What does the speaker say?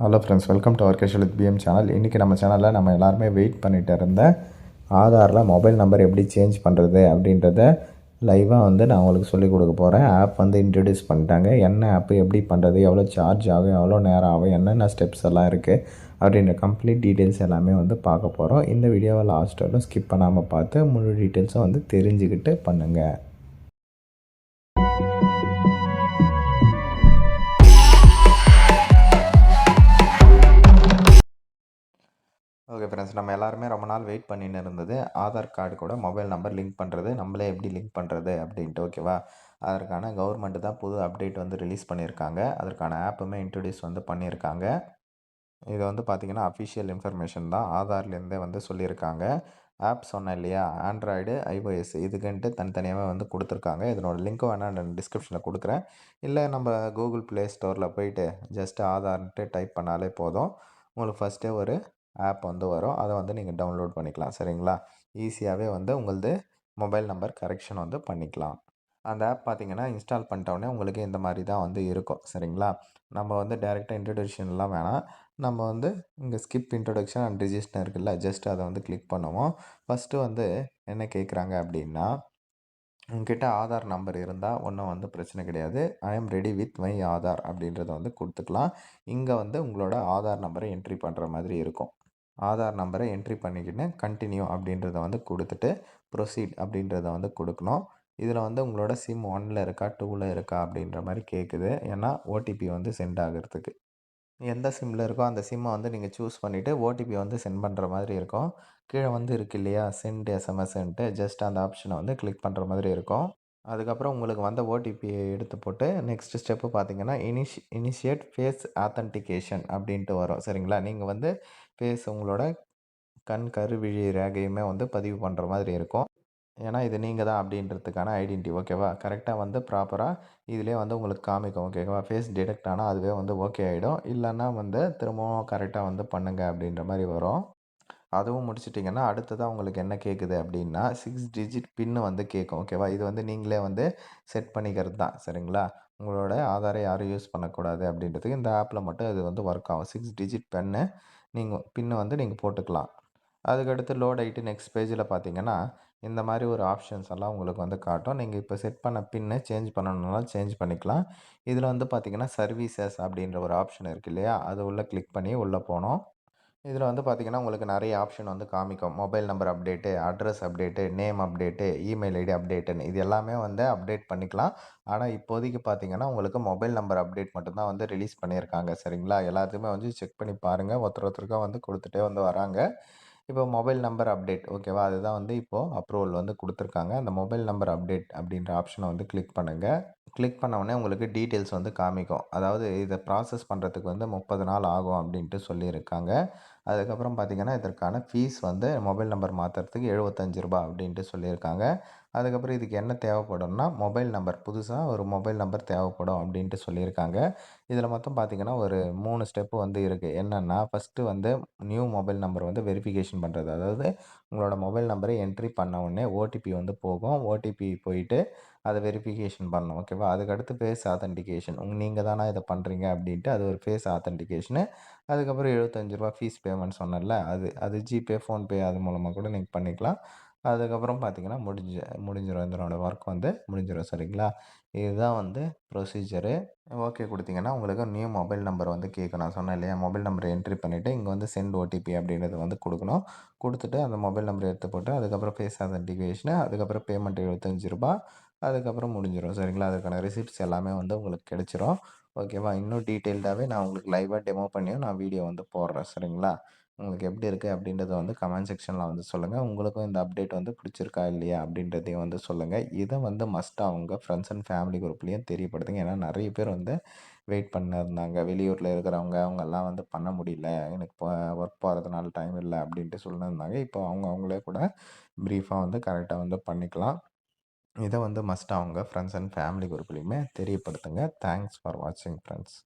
Hello friends welcome to our casual PM channel இன்றைக்கி நம்ம சேனலில் நம்ம எல்லாருமே வெயிட் பண்ணிகிட்டு இருந்த ஆதாரில் மொபைல் நம்பர் எப்படி சேஞ்ச் பண்ணுறது அப்படின்றத லைவாக வந்து நான் உங்களுக்கு சொல்லிக் கொடுக்க போகிறேன் ஆப் வந்து இன்ட்ரடியூஸ் பண்ணிட்டாங்க. என்ன ஆப்பு எப்படி பண்ணுறது எவ்வளோ சார்ஜ் ஆகும் எவ்வளோ நேரம் ஆகும் என்னென்ன ஸ்டெப்ஸ் எல்லாம் இருக்குது அப்படின்ற கம்ப்ளீட் டீட்டெயில்ஸ் எல்லாமே வந்து பார்க்க போகிறோம் இந்த வீடியோவை லாஸ்ட் வரலும் ஸ்கிப் பண்ணாமல் பார்த்து முழு டீட்டெயில்ஸும் வந்து தெரிஞ்சுக்கிட்டு பண்ணுங்கள் ஓகே ஃப்ரெண்ட்ஸ் நம்ம எல்லாருமே ரொம்ப நாள் வெயிட் பண்ணின்னு இருந்தது. ஆதார் கார்டு கூட மொபைல் நம்பர் லிங்க் பண்ணுறது நம்மளே எப்படி லிங்க் பண்ணுறது அப்படின்ட்டு ஓகேவா அதற்கான கவர்மெண்ட்டு தான் புது அப்டேட் வந்து ரிலீஸ் பண்ணியிருக்காங்க. அதற்கான ஆப்புமே இன்ட்ரடியூஸ் வந்து பண்ணியிருக்காங்க. இது வந்து பார்த்திங்கன்னா அஃபிஷியல் இன்ஃபர்மேஷன் தான். ஆதார்லேருந்தே வந்து சொல்லியிருக்காங்க. ஆப் சொன்னேன் இல்லையா? ஆண்ட்ராய்டு ஐஓஎஸ் இதுக்குன்ட்டு தனித்தனியாகவே வந்து கொடுத்துருக்காங்க. இதனோட லிங்க்கும் வேணால் நான் டிஸ்கிரிப்ஷனில் கொடுக்குறேன். இல்லை நம்ம கூகுள் ப்ளே ஸ்டோரில் போயிட்டு ஜஸ்ட் ஆதார்ன்ட்டு டைப் பண்ணாலே போதும். உங்களுக்கு ஃபஸ்ட்டே ஒரு ஆப் வந்து வரும். அதை வந்து நீங்கள் டவுன்லோட் பண்ணிக்கலாம். சரிங்களா? ஈஸியாகவே வந்து உங்களது மொபைல் நம்பர் கரெக்ஷன் வந்து பண்ணிக்கலாம். அந்த ஆப் பார்த்தீங்கன்னா இன்ஸ்டால் பண்ணிட்டோடனே உங்களுக்கு இந்த மாதிரி தான் வந்து இருக்கும். சரிங்களா? நம்ம வந்து டேரெக்டாக இன்ட்ரடக்ஷன்லாம் வேணாம். நம்ம வந்து இங்கே ஸ்கிப் இன்ட்ரொடக்ஷன் அண்ட் ரிஜிஸ்டர் இருக்குல்ல ஜஸ்ட் அதை வந்து கிளிக் பண்ணுவோம். ஃபஸ்ட்டு வந்து என்ன கேட்குறாங்க அப்படின்னா உங்ககிட்ட ஆதார் நம்பர் இருந்தால் ஒன்றும் வந்து பிரச்சனை கிடையாது. I am ready with my Aadhaar அப்படின்றத வந்து கொடுத்துக்கலாம். இங்கே வந்து உங்களோட ஆதார் நம்பரை என்ட்ரி பண்ணுற மாதிரி இருக்கும். ஆதார் நம்பரை என்ட்ரி பண்ணிக்கிட்டு கண்டினியூ அப்படின்றத வந்து கொடுத்துட்டு ப்ரொசீட் அப்படின்றத வந்து கொடுக்கணும். இதில் வந்து உங்களோட சிம் ஒனில் இருக்கா டூவில் இருக்கா அப்படின்ற மாதிரி கேட்குது ஏன்னா ஓடிபி வந்து சென்ட் ஆகிறதுக்கு. எந்த சிம்மில் இருக்கோ அந்த சிம்மை வந்து நீங்கள் சூஸ் பண்ணிவிட்டு ஓடிபி வந்து சென்ட் பண்ணுற மாதிரி இருக்கும். கீழே வந்து இருக்கு இல்லையா சென்ட் எஸ்எம்எஸ்ன்ட்டு ஜஸ்ட் அந்த ஆப்ஷனை வந்து கிளிக் பண்ணுற மாதிரி இருக்கும். அதுக்கப்புறம் உங்களுக்கு வந்த ஓடிபியை எடுத்து போட்டு நெக்ஸ்ட் ஸ்டெப்பு பார்த்தீங்கன்னா இனிஷ் இனிஷியேட் ஃபேஸ் ஆத்தன்டிகேஷன் அப்படின்ட்டு வரும். சரிங்களா? நீங்கள் வந்து ஃபேஸ் உங்களோட கண் கருவிழி ரேகையுமே வந்து பதிவு பண்ணுற மாதிரி இருக்கும். ஏன்னா இது நீங்கள் தான் அப்படின்றதுக்கான ஐடென்டி. ஓகேவா? கரெக்டாக வந்து ப்ராப்பராக இதிலே வந்து உங்களுக்கு காமிக்கும். ஓகேவா? ஃபேஸ் டிடெக்ட் ஆனால் அதுவே வந்து ஓகே ஆகிடும் இல்லைன்னா வந்து திரும்பவும் கரெக்டாக வந்து பண்ணுங்கள் அப்படின்ற மாதிரி வரும். அதுவும் முடிச்சிட்டிங்கன்னா அடுத்ததாக உங்களுக்கு என்ன கேட்குது அப்படின்னா சிக்ஸ் டிஜிட் பின்னு வந்து கேட்கும் ஓகேவா? இது வந்து நீங்களே வந்து செட் பண்ணிக்கிறது தான். சரிங்களா? உங்களோட ஆதாரை யாரும் யூஸ் பண்ணக்கூடாது அப்படின்றதுக்கு இந்த ஆப்பில் மட்டும் இது வந்து ஒர்க் ஆகும். சிக்ஸ் டிஜிட் பென்னு நீங்கள் பின்னு வந்து நீங்கள் போட்டுக்கலாம். அதுக்கடுத்து லோட் ஆகிட்டு நெக்ஸ்ட் பேஜில் பார்த்தீங்கன்னா இந்த மாதிரி ஒரு ஆப்ஷன்ஸ் எல்லாம் உங்களுக்கு வந்து காட்டும். நீங்கள் இப்போ செட் பண்ண பின்னு சேஞ்ச் பண்ணணுன்னாலும் சேஞ்ச் பண்ணிக்கலாம். இதில் வந்து பார்த்திங்கன்னா சர்வீசஸ் அப்படின்ற ஒரு ஆப்ஷன் இருக்குது இல்லையா? அது உள்ளே கிளிக் பண்ணி உள்ளே போனோம் இதில் வந்து பார்த்திங்கன்னா உங்களுக்கு நிறைய ஆப்ஷன் வந்து காமிக்கும். Mobile number update address update name update email ID அப்டேட்டுன்னு இது எல்லாமே வந்து அப்டேட் பண்ணிக்கலாம். ஆனால் இப்போதைக்கு பார்த்திங்கன்னா உங்களுக்கு மொபைல் நம்பர் அப்டேட் மட்டும்தான் வந்து ரிலீஸ் பண்ணியிருக்காங்க. சரிங்களா? எல்லாத்தையுமே வந்து செக் பண்ணி பாருங்கள் ஒருத்தர் ஒருத்தருக்காக வந்து கொடுத்துட்டே வந்து வராங்க. இப்போ மொபைல் நம்பர் அப்டேட் ஓகேவா? அதுதான் வந்து இப்போது அப்ரூவல் வந்து கொடுத்துருக்காங்க. அந்த மொபைல் நம்பர் அப்டேட் அப்படின்ற ஆப்ஷனை வந்து கிளிக் பண்ணுங்கள் கிளிக் பண்ண உடனே உங்களுக்கு டீட்டெயில்ஸ் வந்து காமிக்கும். அதாவது இதை ப்ராசஸ் பண்ணுறதுக்கு வந்து முப்பது நாள் ஆகும் அப்படின்ட்டு சொல்லியிருக்காங்க. அதுக்கப்புறம் பார்த்திங்கன்னா இதற்கான ஃபீஸ் வந்து மொபைல் நம்பர் மாற்றுறதுக்கு எழுபத்தஞ்சு ரூபா அப்படின்ட்டு சொல்லியிருக்காங்க. அதுக்கப்புறம் இதுக்கு என்ன தேவைப்படும்னா மொபைல் நம்பர் புதுசாக ஒரு மொபைல் நம்பர் தேவைப்படும் அப்படின்ட்டு சொல்லியிருக்காங்க. இதில் மொத்தம் பார்த்திங்கன்னா ஒரு மூணு ஸ்டெப்பு வந்து இருக்குது என்னென்னா ஃபஸ்ட்டு வந்து நியூ மொபைல் நம்பர் வந்து வெரிஃபிகேஷன் பண்ணுறது அதாவது உங்களோட மொபைல் நம்பரை என்ட்ரி பண்ண உடனே ஓடிபி வந்து போகும். ஓடிபி போயிட்டு அதை வெரிஃபிகேஷன் பண்ணணும். ஓகேவா? அதுக்கடுத்து ஃபேஸ் ஆத்தன்டிகேஷன் உங்கள் நீங்கள் தானே இதை பண்ணுறீங்க அப்படின்ட்டு அது ஒரு ஃபேஸ் ஆத்தென்டிகேஷனு அதுக்கப்புறம் எழுபத்தஞ்சு ரூபா ஃபீஸ் பேமெண்ட் சொன்னல அது அது ஜிபே ஃபோன்பே அது மூலமாக கூட நீங்கள் பண்ணிக்கலாம். அதுக்கப்புறம் பார்த்திங்கன்னா முடிஞ்சு முடிஞ்சிடும் இதனோட ஒர்க் வந்து முடிஞ்சிடும் சரிங்களா? இதுதான் வந்து ப்ரொசீஜரு ஓகே கொடுத்தீங்கன்னா உங்களுக்கு நியூ மொபைல் நம்பர் வந்து கேட்கும். நான் சொன்னேன் இல்லையா? மொபைல் நம்பரை என்ட்ரி பண்ணிவிட்டு இங்கே வந்து சென்ட் ஓடிபி அப்படின்றது வந்து கொடுக்கணும். கொடுத்துட்டு அந்த மொபைல் நம்பர் எடுத்து போட்டு அதுக்கப்புறம் ஃபேஸ் ஆத்தன்டிகேஷனு அதுக்கப்புறம் பேமெண்ட் எழுபத்தஞ்சி ரூபா அதுக்கப்புறம் முடிஞ்சிடும் சரிங்களா? அதுக்கான ரிசிப்ட்ஸ் எல்லாமே வந்து உங்களுக்கு கிடச்சிரும். ஓகேவா இன்னும் டீட்டெயில்டாகவே நான் உங்களுக்கு லைவாக டெமோ பண்ணியும் நான் வீடியோ வந்து போடுறேன். சரிங்களா? உங்களுக்கு எப்படி இருக்குது அப்படின்றத வந்து கமெண்ட் செக்ஷனில் வந்து சொல்லுங்கள் உங்களுக்கும் இந்த அப்டேட் வந்து பிடிச்சிருக்கா இல்லையா அப்படின்றதையும் வந்து சொல்லுங்கள் இதை வந்து மஸ்ட்டாக அவங்க ஃப்ரெண்ட்ஸ் அண்ட் ஃபேமிலி குரூப்லேயும் தெரியப்படுத்துங்க. ஏன்னா நிறைய பேர் வந்து வெயிட் பண்ணிருந்தாங்க. வெளியூரில் இருக்கிறவங்க அவங்கெல்லாம் வந்து பண்ண முடியல. எனக்கு இப்போ ஒர்க் போகிறதுனால டைம் இல்லை அப்படின்ட்டு சொல்லியிருந்தாங்க இப்போ அவங்க அவங்களே கூட ப்ரீஃபாக வந்து கரெக்டாக வந்து பண்ணிக்கலாம். இதை வந்து மஸ்ட் அவங்க ஃப்ரெண்ட்ஸ் அண்ட் ஃபேமிலி குரூப்லேயுமே தெரியப்படுத்துங்க. தேங்க்ஸ் ஃபார் வாட்சிங் ஃப்ரெண்ட்ஸ்